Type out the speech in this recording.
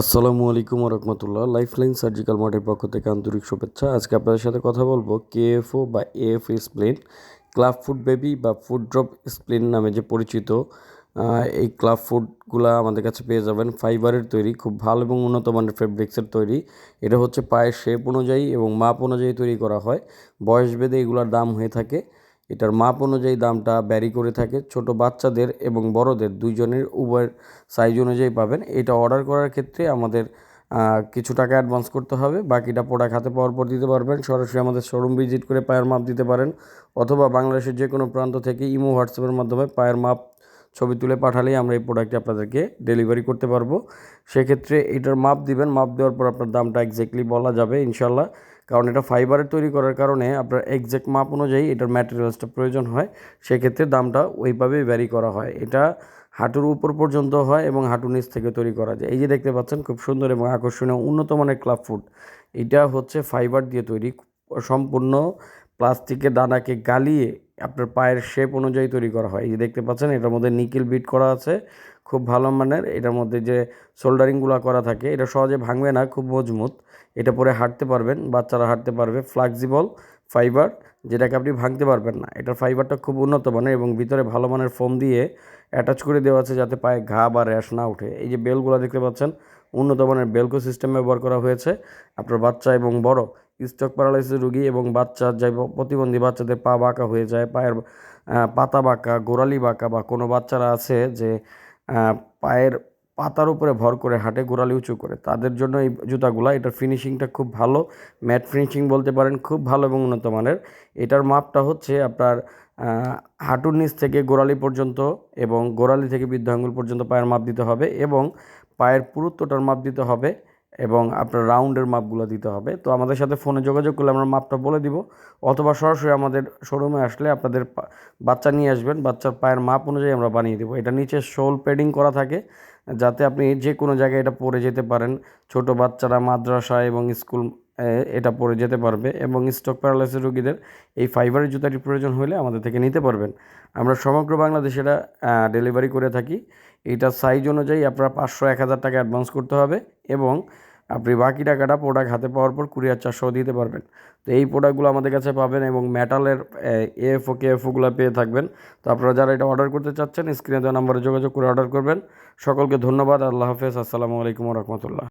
আসসালামু আলাইকুম রহমতুল্লাহ lifeline surgical মার্টের পক্ষ থেকে আন্তরিক শুভেচ্ছা। আজকে আপনাদের সাথে কথা বলব কেএফও বা AF spleen club food baby বা ফুড ড্রপ স্প্লেন নামে যে পরিচিত। এই ক্লাব ফুডগুলা আমাদের কাছে পেয়ে যাবেন। ফাইবারের তৈরি, খুব ভালো এবং উন্নত মানের ফেব্রিক্সের তৈরি। এটা হচ্ছে পায়ের শেপ অনুযায়ী এবং মাপ অনুযায়ী তৈরি করা হয়। বয়স ভেদে এগুলোর দাম হয়ে থাকে। এটার মাপ অনুযায়ী দামটা ব্যারি করে থাকে। ছোট বাচ্চাদের এবং বড়দের দুইজনের উভয়ের সাইজ অনুযায়ী পাবেন। এটা অর্ডার করার ক্ষেত্রে আমাদের কিছু টাকা অ্যাডভান্স করতে হবে। বাকিটা প্রোডাক্ট হাতে পাওয়ার পর দিতে পারবেন। সরাসরি আমাদের শোরুম ভিজিট করে পায়ের মাপ দিতে পারেন। অথবা বাংলাদেশের যে কোনো প্রান্ত থেকে ইমো, হোয়াটসঅ্যাপের মাধ্যমে পায়ের মাপ ছবি তুলে পাঠালেই আমরা এই প্রোডাক্টটি আপনাদেরকে ডেলিভারি করতে পারব। সেক্ষেত্রে এটার মাপ দিবেন, মাপ দেওয়ার পর আপনার দামটা এক্স্যাক্টলি বলা যাবে ইনশাল্লাহ কারণ এটা ফাইবারের তৈরি করার কারণে আপনার এক্স্যাক্ট মাপ অনুযায়ী এটার ম্যাটেরিয়ালসটা প্রয়োজন হয়। সেক্ষেত্রে দামটা ওইভাবেই ভ্যারি করা হয়। এটা হাঁটুর উপর পর্যন্ত হয় এবং হাঁটুর নিচ থেকে তৈরি করা যায়। এই যে দেখতে পাচ্ছেন, খুব সুন্দর এবং আকর্ষণীয় উন্নত মানের ক্লাব ফুড এটা হচ্ছে ফাইবার দিয়ে তৈরি। সম্পূর্ণ প্লাস্টিকের দানাকে গালিয়ে আপনার পায়ের শেপ অনুযায়ী তৈরি করা হয়। এই দেখতে পাচ্ছেন, এটার মধ্যে নিকেল বিট করা আছে, খুব ভালো মানের। এটার মধ্যে যে সোল্ডারিংগুলো করা থাকে, এটা সহজে ভাঙবে না, খুব মজবুত। এটা পরে হাঁটতে পারবেন, বাচ্চারা হাঁটতে পারবে ফ্লেক্সিবল ফাইবার যেটাকে আপনি ভাঙতে পারবেন না। এটার ফাইবারটা খুব উন্নত মানের এবং ভিতরে ভালো মানের ফোম দিয়ে অ্যাটাচ করে দেওয়া আছে যাতে পায়ে ঘা বা র্যাশ না ওঠে। এই যে বেলগুলো দেখতে পাচ্ছেন, উন্নত মানের বেলকো সিস্টেম ব্যবহার করা হয়েছে। আপনার বাচ্চা এবং বড় স্ট্রোক প্যারালাইসিস রোগী এবং বাচ্চা যাই প্রতিবন্ধী বাচ্চাদের পা বাঁকা হয়ে যায়, পায়ের পাতা বাঁকা, গোড়ালি বাঁকা বা কোনো বাচ্চারা আছে যে পায়ের পাতার উপরে ভর করে হাঁটে, গোড়ালি উঁচু করে। তাদের জন্য এই জুতাগুলা, এটার ফিনিশিংটা খুব ভালো। ম্যাট ফিনিশিং বলতে পারেন, খুব ভালো এবং উন্নত মানের। এটার মাপটা হচ্ছে আপনার হাঁটুর নিচ থেকে গোড়ালি পর্যন্ত এবং গোড়ালি থেকে বৃদ্ধ আঙ্গুল পর্যন্ত পায়ের মাপ দিতে হবে এবং পায়ের পুরুত্বটার মাপ দিতে হবে। এবং আপনার রাউন্ডের মাপগুলো দিতে হবে। তো আমাদের সাথে ফোনে যোগাযোগ করলে আমরা মাপটা বলে দিব। অথবা সরাসরি আমাদের শোরুমে আসলে আপনাদের বাচ্চা নিয়ে আসবেন। বাচ্চার পায়ের মাপ অনুযায়ী আমরা বানিয়ে দেবো। এটা নিচে শোল প্যাডিং করা থাকে, যাতে আপনি যে কোনো জায়গায় এটা পরে যেতে পারেন। ছোট বাচ্চারা মাদ্রাসা এবং স্কুল এটা পরে যেতে পারবে এবং স্টক প্যারালাইসিস রোগীদের এই ফাইবারের জুতাটি প্রয়োজন হলে আমাদের থেকে নিতে পারবেন। আমরা সমগ্র বাংলাদেশে এটা ডেলিভারি করে থাকি। এটা সাইজ অনুযায়ী আপনার পাঁচশো এক হাজার টাকা অ্যাডভান্স করতে হবে এবং আপনি বাকি টাকাটা প্রোডাক্ট হাতে পাওয়ার পর কুরিয়ার চারশো দিতে পারবেন। তো এই প্রোডাক্টগুলো আমাদের কাছে পাবেন এবং মেটালের এএফও কেএফওগুলো পেয়ে থাকবেন। তো আপনারা যারা এটা অর্ডার করতে চাচ্ছেন স্ক্রিনে দেওয়া নাম্বারে যোগাযোগ করে অর্ডার করবেন। সকলকে ধন্যবাদ, আল্লাহ হাফেজ, আসসালামু আলাইকুম রহমতুল্লাহ।